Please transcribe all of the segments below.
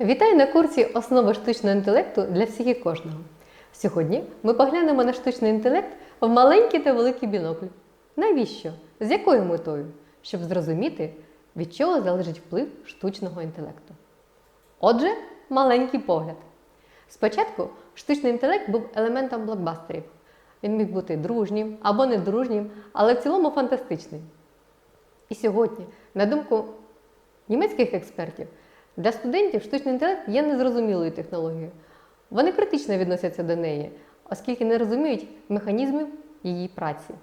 Вітаю на курсі Основи штучного інтелекту для всіх і кожного. Сьогодні ми поглянемо на штучний інтелект в маленький та великий бінокль. Навіщо? З якою метою? Щоб зрозуміти, від чого залежить вплив штучного інтелекту. Отже, маленький погляд. Спочатку штучний інтелект був елементом блокбастерів. Він міг бути дружнім або недружнім, але в цілому фантастичним. І сьогодні, на думку німецьких експертів, для студентів штучний інтелект є незрозумілою технологією. Вони критично відносяться до неї, оскільки не розуміють механізмів її праці.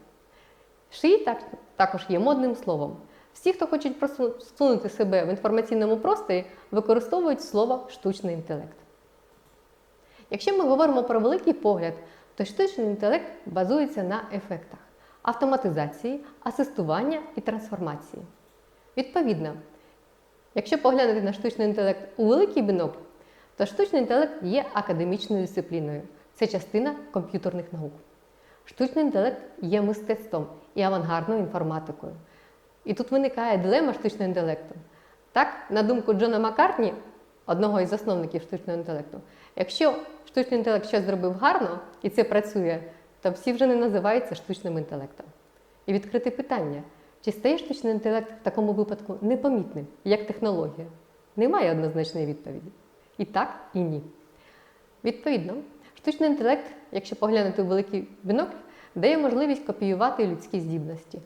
Шиї так, також є модним словом. Всі, хто хочуть просунути себе в інформаційному просторі, використовують слово штучний інтелект. Якщо ми говоримо про великий погляд, то штучний інтелект базується на ефектах автоматизації, асистування і трансформації. Відповідно, якщо поглянути на штучний інтелект у великий бінокль, то штучний інтелект є академічною дисципліною. Це частина комп'ютерних наук. Штучний інтелект є мистецтвом і авангардною інформатикою. І тут виникає дилема штучного інтелекту. Так, на думку Джона Маккартні, одного із засновників штучного інтелекту, якщо штучний інтелект щось зробив гарно і це працює, то всі вже не називаються штучним інтелектом. І відкрите питання: чи стає штучний інтелект в такому випадку непомітним, як технологія? Немає однозначної відповіді. І так, і ні. Відповідно, штучний інтелект, якщо поглянути у великий бінокль, дає можливість копіювати людські здібності: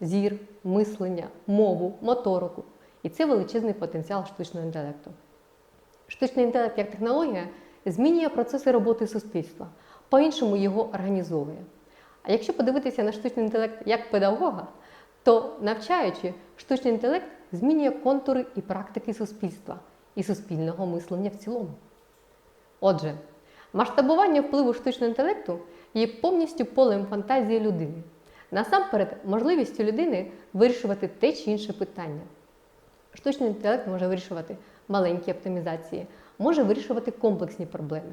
зір, мислення, мову, моторику. І це величезний потенціал штучного інтелекту. Штучний інтелект як технологія змінює процеси роботи суспільства, по-іншому його організовує. А якщо подивитися на штучний інтелект як педагога, то навчаючи, штучний інтелект змінює контури і практики суспільства і суспільного мислення в цілому. Отже, масштабування впливу штучного інтелекту є повністю полем фантазії людини. Насамперед, можливістю людини вирішувати те чи інше питання. Штучний інтелект може вирішувати маленькі оптимізації, може вирішувати комплексні проблеми.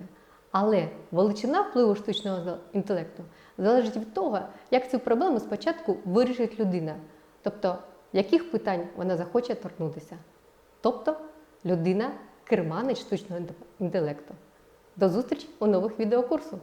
Але величина впливу штучного інтелекту залежить від того, як цю проблему спочатку вирішить людина, тобто яких питань вона захоче торкнутися. Тобто людина керманить штучного інтелекту. До зустрічі у нових відеокурсу!